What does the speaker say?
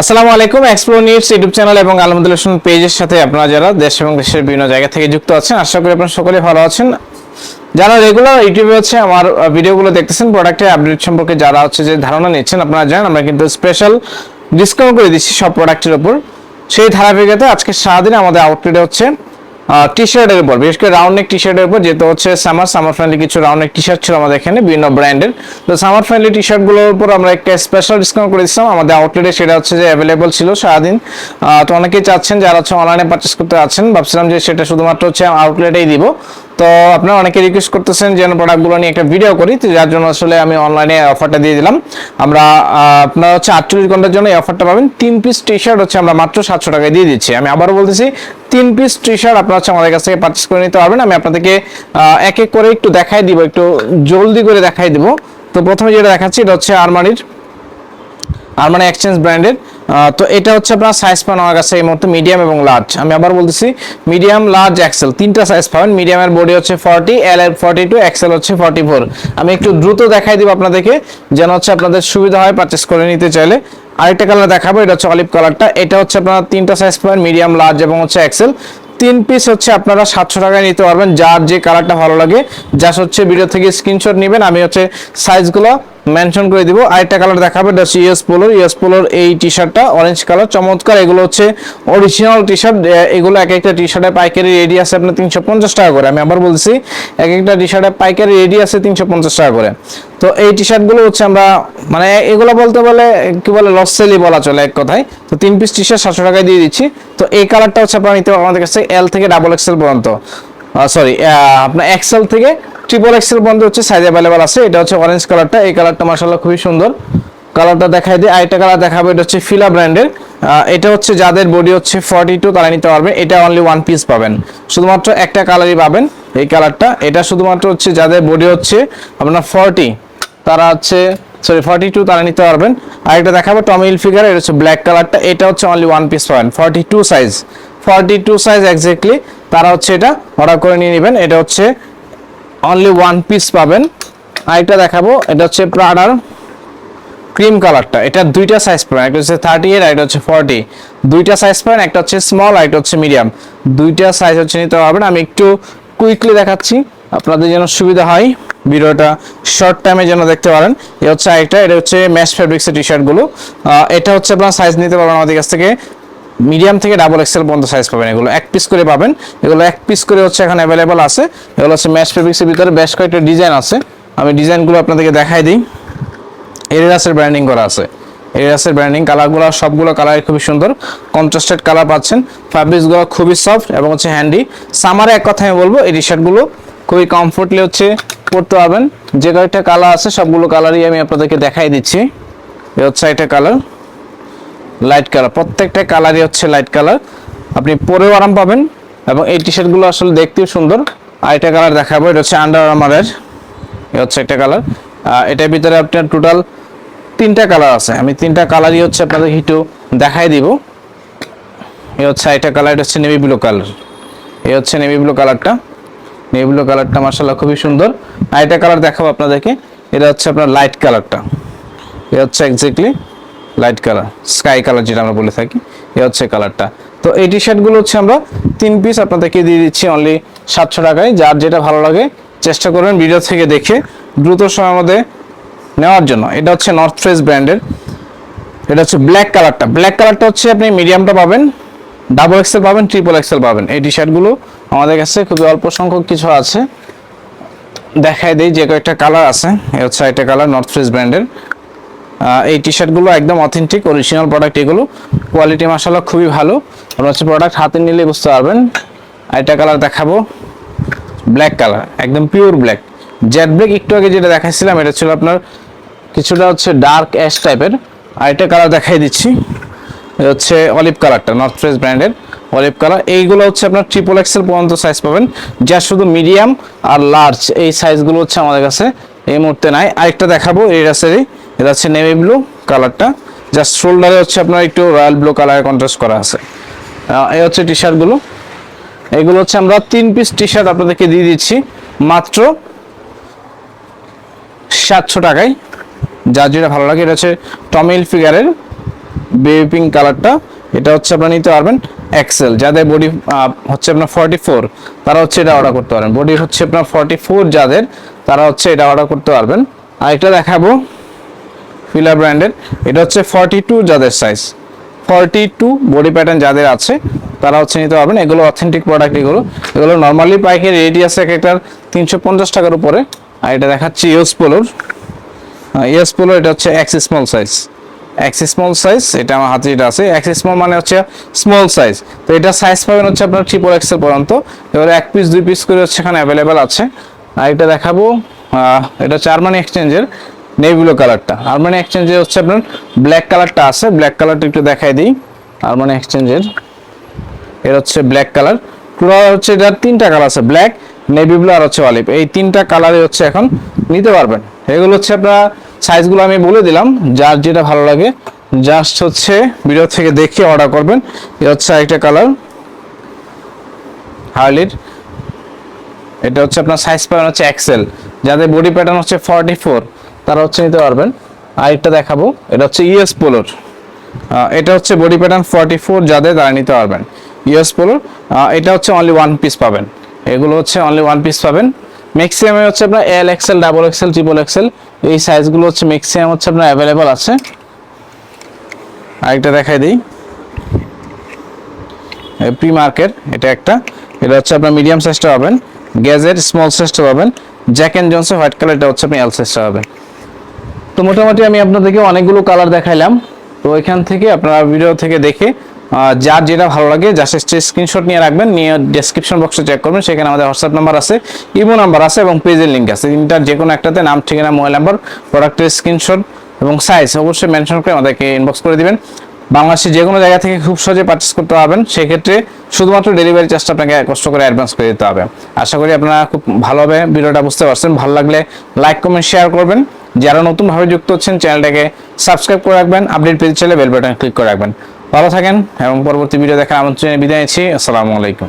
আসসালামু আলাইকুম এক্সপ্লো news YouTube channel এবং আলমদুল্লাহ পেজের সাথে আপনারা যারা দেশ এবং দেশের বিভিন্ন জায়গা থেকে যুক্ত আছেন, আশা করি আপনারা সকলে ভালো আছেন। যারা রেগুলার ইউটিউবে হচ্ছে আমার ভিডিওগুলো দেখতেছেন প্রোডাক্টের আপডেট সম্পর্কে যারা হচ্ছে যে ধারণা নিচ্ছেন, আপনারা জানেন, আমরা কিন্তু স্পেশাল ডিসকাউন্ট করে দিচ্ছি সব প্রোডাক্টের উপর। সেই ধারাবাহিকতায় আজকে সারাদিন আমাদের আউটলেটে হচ্ছে টি শার্টের উপর, বিশেষ করে রাউন্ড নেক টি শার্টের উপর, যেহেতু হচ্ছে সামার সামার ফ্রেন্ডলি কিছু রাউন্ড নেক টি শার্ট ছিল আমাদের এখানে, বিভিন্ন ব্র্যান্ডের তো সামার ফ্রেন্ডলি টি শার্টগুলোর উপর আমরা একটা স্পেশাল ডিসকাউন্ট করে দিচ্ছিলাম আমাদের আউটলেটে সেটা হচ্ছে যে অ্যাভেলেবল ছিল সারাদিন। তো অনেকেই চাচ্ছেন যারা হচ্ছে অনলাইনে পারচেস করতে আছেন ভাবছিলাম যে সেটা শুধুমাত্র হচ্ছে আউটলেটেই দিব। তো আপনারা অনেকে রিকোয়েস্ট করতেছেন যেন প্রোডাক্টগুলো নিয়ে একটা ভিডিও করি, তো যার জন্য আসলে আমি অনলাইনে অফারটা দিয়ে দিলাম। আমরা আপনারা হচ্ছে আটচল্লিশ ঘণ্টার জন্য এই অফারটা পাবেন। তিন পিস টি শার্ট হচ্ছে আমরা মাত্র সাতশো টাকায় দিয়ে দিচ্ছি। আমি আবারও বলতেছি তিন পিস টি শার্ট আপনারা হচ্ছে আমাদের কাছ থেকে পারচেস করে নিতে পারবেন। আমি আপনাদেরকে এক এক করে একটু দেখাই দিব, একটু জলদি করে দেখাই দিব। তো প্রথমে যেটা দেখাচ্ছি, এটা হচ্ছে আরমানির আরমানি এক্সচেঞ্জ ব্র্যান্ডের তো এটা হচ্ছে আপনার সাইজ পান আমার কাছে এই মুহূর্তে মিডিয়াম এবং লার্জ আমি আবার বলতেছি মিডিয়াম লার্জ এক্সেল তিনটা সাইজ পাবেন মিডিয়ামের বডি হচ্ছে ফর্টি এল এর ফর্টি টু এক্সেল হচ্ছে ফর্টি ফোর আমি একটু দ্রুত দেখাই দিব আপনাদেরকে, যেন হচ্ছে আপনাদের সুবিধা হয় পারচেস করে নিতে চাইলে। আরেকটা কালার দেখাবো, এটা হচ্ছে অলিভ কালারটা এটা হচ্ছে আপনারা তিনটা সাইজ পাবেন মিডিয়াম লার্জ এবং হচ্ছে এক্সেল তিন পিস হচ্ছে আপনারা সাতশো টাকায় নিতে পারবেন, যার যে কালারটা ভালো লাগে। যা হচ্ছে ভিডিও থেকে স্ক্রিনশট নেবেন, আমি হচ্ছে সাইজগুলো মেনশন করে দিব। আরেকটা কালার দেখাবে এটা হচ্ছে ইউএস পোলোর ইউএস পোলোর এই টি শার্টটা অরেঞ্জ কালার চমৎকার। এগুলো হচ্ছে অরিজিনাল টি শার্ট এগুলো এক একটা টি শার্টের পাইকারি রেডি আছে আপনার তিনশো পঞ্চাশ টাকা করে। আমি আবার বলছি এক একটা টি শার্টের পাইকারি রেডি আছে তিনশো পঞ্চাশ টাকা করে। তো এই টি শার্টগুলো হচ্ছে আমরা মানে এগুলো বলতে বলে, কি বলে লস সেলই বলা চলে এক কথায়। তো তিন পিস টি শার্ট সাতশো টাকায় দিয়ে দিচ্ছি। তো এই কালারটা হচ্ছে আপনারা নিতে পারবেন আমাদের কাছে এল থেকে ডাবল এক্সেল পর্যন্ত। সরি আপনার এক্সেল থেকে ট্রিপল এক্সেল বন্ধ হচ্ছে সাইজ অ্যাভেলেবল আছে। এটা হচ্ছে অরেঞ্জ কালারটা এই কালারটা মার্শাল্লাহ খুবই সুন্দর। কালারটা দেখাই দিই, আরেকটা কালার দেখাবো, এটা হচ্ছে ফিলা ব্র্যান্ডের এটা হচ্ছে যাদের বডি হচ্ছে ফর্টি টু তারা নিতে পারবে। এটা অনলি ওয়ান পিস পাবেন। শুধুমাত্র একটা কালারই পাবেন এই কালারটা এটা শুধুমাত্র হচ্ছে যাদের বডি হচ্ছে আপনার ফর্টি তারা হচ্ছে সরি ফর্টি টু তারা নিতে পারবেন। আরেকটা দেখাবো টমিল ফিগার এটা হচ্ছে ব্ল্যাক কালারটা এটা হচ্ছে অনলি ওয়ান পিস পাবেন। Forty two size forty two size exactly তারা হচ্ছে এটা অর্ডার করে নিয়ে নেবেন। এটা হচ্ছে অনলি ওয়ান পিস পাবেন। আরেকটা দেখাবো, এটা হচ্ছে প্রাডার ক্রিম কালারটা এটা দুইটা সাইজ পাবেন, একটা হচ্ছে থার্টি এর, একটা হচ্ছে ফর্টি দুইটা সাইজ পাবেন, একটা হচ্ছে স্মল আর হচ্ছে মিডিয়াম দুইটা সাইজ হচ্ছে নিতে পারবেন। আমি একটু কুইকলি দেখাচ্ছি, আপনাদের যেন সুবিধা হয়। ভিডিওটা শর্ট টাইমে যেন দেখতে পারেন। এ হচ্ছে আরেকটা, এটা হচ্ছে ম্যাশ ফেব্রিক্সের টি শার্টগুলো এটা হচ্ছে আপনার সাইজ নিতে পারবেন আমাদের কাছ থেকে। মিডিয়াম থেকে ডাবল এক্সেল পর্যন্ত সাইজ পাবেন এগুলো। এক পিস করে পাবেন। এগুলো এক পিস করে হচ্ছে এখন অ্যাভেলেবল আছে। এগুলো হচ্ছে ম্যাশ ফেব্রিক্সের ভিতরে বেশ কয়েকটা ডিজাইন আছে। আমি ডিজাইনগুলো আপনাদেরকে দেখাই দিই। এরিয়াসের ব্র্যান্ডিং করা আছে। এরিয়াসের ব্র্যান্ডিং কালারগুলো সবগুলো কালার খুবই সুন্দর। কন্ট্রাস্টেড কালার পাচ্ছেন। ফ্যাব্রিক্সগুলো খুবই সফট এবং হচ্ছে হ্যান্ডি সামারে এক কথা আমি বলব, এই টি শার্টগুলো খুবই কমফোর্টলি হচ্ছে পরতে পারবেন। যে কয়েকটা কালার আছে, সবগুলো কালারই আমি আপনাদেরকে দেখাই দিচ্ছি। এ হচ্ছে একটা কালার লাইট কালার প্রত্যেকটা কালারই হচ্ছে লাইট কালার আপনি পরেও আরাম পাবেন এবং এই টি শার্টগুলো আসলে দেখতেও সুন্দর। আর একটা কালার দেখাবো, এটা হচ্ছে আন্ডার আর্মারের হচ্ছে একটা কালার এটার ভিতরে আপনার টোটাল তিনটা কালার আছে। আমি তিনটা কালারই হচ্ছে আপনাদের একটু দেখাই দিব। এ হচ্ছে একটা কালার এটা হচ্ছে নেভি ব্লু কালার এ হচ্ছে নেভি ব্লু কালারটা নেভি ব্লু কালারটা মার্শাল্লাহ খুবই সুন্দর। আর একটা কালার দেখাবো আপনাদেরকে। এটা হচ্ছে আপনার লাইট কালারটা এ হচ্ছে exactly light colour, sky colour যেটা আমরা বলে থাকি, এ হচ্ছে কালারটা। তো এই টি শার্টগুলো হচ্ছে আমরা তিন পিস আপনাদেরকে দিয়ে দিচ্ছি অনলি সাতশো টাকায়। যার যেটা ভালো লাগে, চেষ্টা করবেন ভিডিও থেকে দেখে দ্রুত সময়ের মধ্যে নেওয়ার জন্য। এটা হচ্ছে নর্থ ফেস ব্র্যান্ডের এটা হচ্ছে ব্ল্যাক কালারটা। ব্ল্যাক কালারটা হচ্ছে আপনি মিডিয়ামটা পাবেন ডাবল এক্সেল পাবেন ট্রিপল এক্সেল পাবেন। এই টি শার্টগুলো আমাদের কাছে খুবই অল্প সংখ্যক কিছু আছে। দেখাই দেই যে কয়েকটা কালার আছে। এ হচ্ছে একটা কালার নর্থ ফেস ব্র্যান্ডের এই টি শার্টগুলো একদম অথেন্টিক অরিজিনাল প্রোডাক্ট এগুলো। কোয়ালিটি মাসাল্লাহ খুবই ভালো। আপনার হচ্ছে প্রোডাক্ট হাতে নিলে বুঝতে পারবেন। আরেকটা কালার দেখাবো। ব্ল্যাক কালার একদম পিওর ব্ল্যাক জেড ব্ল্যাক একটু আগে যেটা দেখাইছিলাম, এটা ছিল আপনার কিছুটা হচ্ছে ডার্ক অ্যাশ টাইপের আরেকটা কালার দেখাই দিচ্ছি। এটা হচ্ছে অলিভ কালারটা নর্থ ফ্রেশ ব্র্যান্ডের অলিভ কালার এইগুলো হচ্ছে আপনার ট্রিপল এক্সেল পর্যন্ত সাইজ পাবেন। যা শুধু মিডিয়াম আর লার্জ এই সাইজগুলো হচ্ছে আমাদের কাছে এই মুহূর্তে নাই। আরেকটা দেখাবো এই রাসেরই এটা হচ্ছে নেভি ব্লু কালারটা জাস্ট শোল্ডারে হচ্ছে আপনার একটু রয়্যাল ব্লু কালারে কন্ট্রাস্ট করা আছে। এই হচ্ছে টি শার্টগুলো এগুলো হচ্ছে আমরা তিন পিস টি শার্ট আপনাদেরকে দিয়ে দিচ্ছি। মাত্র সাতশো টাকায়। যার যেটা ভালো লাগে, এটা হচ্ছে টমিল ফিগারের বেবি পিঙ্ক কালারটা এটা হচ্ছে আপনারা নিতে পারবেন এক্সেল যাদের বডি হচ্ছে আপনার ফর্টি ফোর তারা হচ্ছে এটা অর্ডার করতে পারবেন বডি হচ্ছে আপনার ফর্টি ফোর যাদের, তারা হচ্ছে এটা অর্ডার করতে পারবেন। আর এটা দেখাবো। ফিলা ব্র্যান্ডের এটা হচ্ছে ফর্টি টু যাদের size forty two body pattern যাদের আছে, তারা হচ্ছে নিতে পারবেন। এগুলো অথেন্টিক প্রোডাক্ট এগুলো। এগুলো নর্মালি পাইকারি রেডি আছে এক একটার তিনশো পঞ্চাশ টাকার উপরে। আর এটা দেখাচ্ছি ইউস পোলোর ইউস পোলোর এটা হচ্ছে X small size X small size এটা আমার হাতে যেটা আছে। এক্স স্মল মানে হচ্ছে স্মল সাইজ তো এটা সাইজ পাবেন হচ্ছে আপনার ট্রিপল এক্সেল পর্যন্ত। এবারে এক পিস দুই পিস করে হচ্ছে এখানে অ্যাভেলেবেল আছে। আর এটা দেখাবো এটা হচ্ছে আরমানি এক্সচেঞ্জের নেভিলো কালারটা। আরমানি এক্সচেঞ্জে হচ্ছে আপনার ব্ল্যাক কালারটা আছে ব্ল্যাক কালারটা একটু দেখাই দিই। আরমানি এক্সচেঞ্জের এর হচ্ছে ব্ল্যাক কালার। পুরো হচ্ছে এটার তিনটা কালার আছে ব্ল্যাক নেভি ব্লু আর হচ্ছে অলিভ এই তিনটা কালারে হচ্ছে এখন নিতে পারবেন। এগুলো হচ্ছে আপনার সাইজগুলো আমি বলে দিলাম, যার যেটা ভালো লাগে। জাস্ট হচ্ছে ভিডিও থেকে দেখে অর্ডার করবেন। এ হচ্ছে আরেকটা কালার। হার্লির এটা হচ্ছে আপনার সাইজ পাবেন হচ্ছে এক্সেল যাদের বডি প্যাটার্ন হচ্ছে ফর্টি ফোর তারা হচ্ছে নিতে পারবেন। আরেকটা দেখাবো, এটা হচ্ছে ইএস পোলোর। এটা হচ্ছে বডি প্যাটার্ন ফর্টি ফোর যাদের, তারা নিতে পারবেন। ইএস পোলোর এটা হচ্ছে অনলি ওয়ান পিস পাবেন। এগুলো হচ্ছে অনলি ওয়ান পিস পাবেন। ম্যাক্সিমামে হচ্ছে আপনার L XL double XL triple XL এই সাইজগুলো হচ্ছে ম্যাক্সিমাম হচ্ছে আপনার অ্যাভেলেবল আছে। আরেকটা দেখাই দিই। প্রি মার্কেট এটা একটা। এটা হচ্ছে আপনার মিডিয়াম সাইজটা পাবেন। গ্যাজেট স্মল সাইজটা পাবেন। জ্যাক অ্যান্ড জনসের হোয়াইট কালার এটা হচ্ছে আপনি এল সাইজটা পাবেন। তো মোটামুটি আমি আপনাদেরকে অনেকগুলো কালার দেখাইলাম। তো এখান থেকে আপনারা ভিডিও থেকে দেখে যার যেটা ভালো লাগে জাস্ট স্ক্রিনশট নিয়ে রাখবেন, নিয়ে ডেসক্রিপশন বক্সে চেক করবেন। সেখানে আমাদের হোয়াটসঅ্যাপ নাম্বার আছে ইমো নাম্বার আছে এবং পেজের লিঙ্ক আছে। তিনটার যে কোনো একটাতে নাম, ঠিকানা মোবাইল নাম্বার প্রোডাক্টের স্ক্রিনশট এবং সাইজ অবশ্যই মেনশন করে আমাদেরকে ইনবক্স করে দিবেন। বাংলাদেশের যে কোনো জায়গা থেকে খুব সহজে পারচেস করতে পারবেন। সেক্ষেত্রে শুধুমাত্র ডেলিভারি চার্জটা আপনাকে কষ্ট করে অ্যাডভান্স করে দিতে হবে। আশা করি আপনারা খুব ভালোভাবে ভিডিওটা বুঝতে পারছেন। ভালো লাগলে লাইক কমেন্ট শেয়ার করবেন। যারা নতুনভাবে যুক্ত হচ্ছেন, চ্যানেলটাকে সাবস্ক্রাইব করে রাখবেন আপডেট পেতে চাইলে বেল বাটন ক্লিক করে রাখবেন। ভালো থাকেন, এবং পরবর্তী ভিডিও দেখার আমন্ত্রণে বিদায় নিচ্ছি। আসসালামু আলাইকুম।